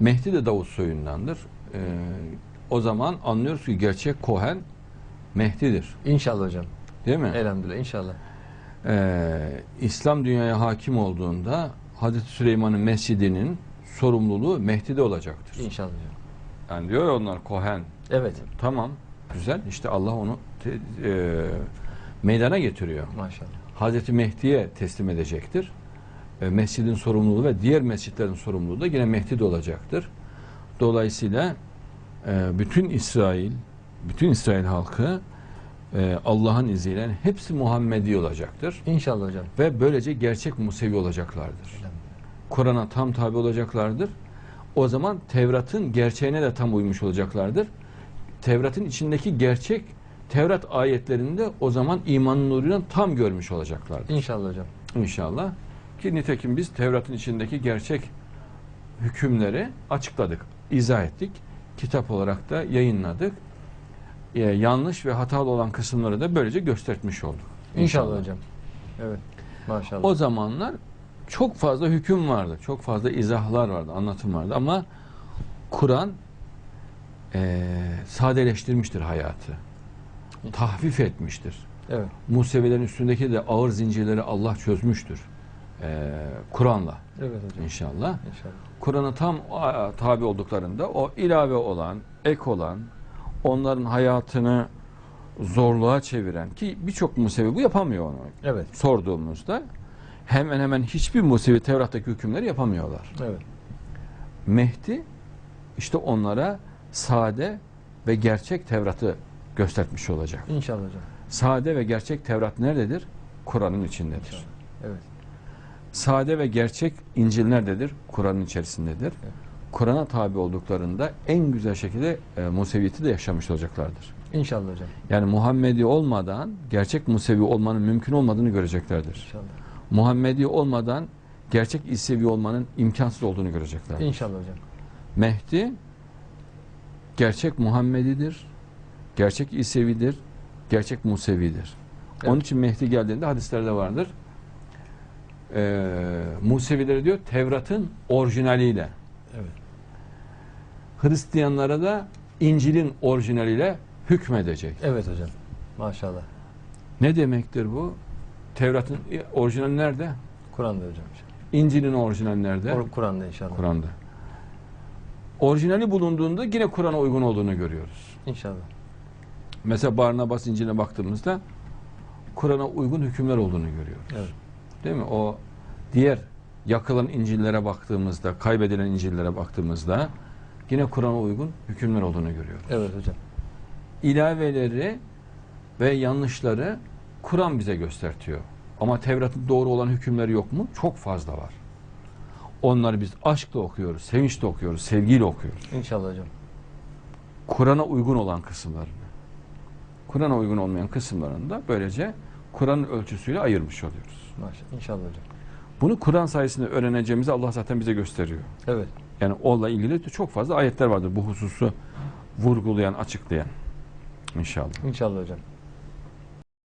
Mehdi de Davut soyundandır. Ee, o zaman anlıyoruz ki gerçek Kohen Mehdi'dir. İnşallah hocam. Değil mi? Elhamdülillah inşallah. Ee, İslam dünyaya hakim olduğunda Hazreti Süleyman'ın mescidinin sorumluluğu Mehdi'de olacaktır. İnşallah hocam. Yani diyor ya onlar Kohen. Evet. Tamam. Güzel. İşte Allah onu te- e, meydana getiriyor. Maşallah. Hazreti Mehdi'ye teslim edecektir. E, mescidin sorumluluğu ve diğer mescitlerin sorumluluğu da yine Mehdi'de olacaktır. Dolayısıyla e, bütün İsrail, bütün İsrail halkı e, Allah'ın izniyle hepsi Muhammedi olacaktır. İnşallah hocam. Ve böylece gerçek Musevi olacaklardır. Kur'an'a tam tabi olacaklardır. O zaman Tevrat'ın gerçeğine de tam uymuş olacaklardır. Tevrat'ın içindeki gerçek Tevrat ayetlerinde o zaman imanın nuruyla tam görmüş olacaklardır. İnşallah hocam. İnşallah. Ki nitekim biz Tevrat'ın içindeki gerçek hükümleri açıkladık, izah ettik. Kitap olarak da yayınladık. Ee, yanlış ve hatalı olan kısımları da böylece göstermiş olduk. İnşallah, hocam. Evet. Maşallah. O zamanlar çok fazla hüküm vardı, çok fazla izahlar vardı, anlatım vardı ama Kur'an eee, sadeleştirmiştir hayatı. Tahfif etmiştir. evet. Musevilerin üstündeki de ağır zincirleri Allah çözmüştür. Eee, Kur'an'la Evet hocam. inşallah. İnşallah. Kur'an'a tam tabi olduklarında o ilave olan, ek olan, onların hayatını zorluğa çeviren ki birçok Musevi bu yapamıyor onu Evet. sorduğumuzda hemen hemen hiçbir Musevi Tevrat'taki hükümleri yapamıyorlar. Evet. Mehdi işte onlara sade ve gerçek Tevrat'ı göstermiş olacak. İnşallah hocam. Sade ve gerçek Tevrat nerededir? Kur'an'ın içindedir. İnşallah. Evet. Sade ve gerçek İncil nerededir? Kur'an'ın içerisindedir. Evet. Kur'an'a tabi olduklarında en güzel şekilde e, Museviyeti de yaşamış olacaklardır. İnşallah hocam. Yani Muhammedi olmadan gerçek Musevi olmanın mümkün olmadığını göreceklerdir. İnşallah. Muhammedi olmadan gerçek İsevi olmanın imkansız olduğunu görecekler. İnşallah hocam. Mehdi gerçek Muhammedidir, gerçek İsevidir, gerçek Musevidir. Evet. Onun için Mehdi geldiğinde hadislerde vardır. Ee, Musevileri diyor Tevrat'ın orijinaliyle. Evet. Hristiyanlara da İncil'in orijinaliyle hükmedecek. Evet hocam. Maşallah. Ne demektir bu? Tevrat'ın orijinali nerede? Kur'an'da hocam. İncil'in orijinali nerede? Kur'an'da inşallah. Kur'an'da. Orijinali bulunduğunda yine Kur'an'a uygun olduğunu görüyoruz. İnşallah. Mesela Barnabas İncil'e baktığımızda Kur'an'a uygun hükümler olduğunu görüyoruz. Evet. Değil mi? O diğer yakılan İncil'lere baktığımızda, kaybedilen İncil'lere baktığımızda yine Kur'an'a uygun hükümler olduğunu görüyoruz. Evet hocam. İlaveleri ve yanlışları Kur'an bize göstertiyor. Ama Tevrat'ın doğru olan hükümleri yok mu? Çok fazla var. Onları biz aşkla okuyoruz, sevinçle okuyoruz, sevgiyle okuyoruz. İnşallah hocam. Kur'an'a uygun olan kısımlarını. Kur'an'a uygun olmayan kısımlarını da böylece Kur'an'ın ölçüsüyle ayırmış oluyoruz. Maşallah. İnşallah hocam. Bunu Kur'an sayesinde öğreneceğimizi Allah zaten bize gösteriyor. Evet. Yani onunla ilgili çok fazla ayetler vardır bu hususu vurgulayan, açıklayan. İnşallah. İnşallah hocam.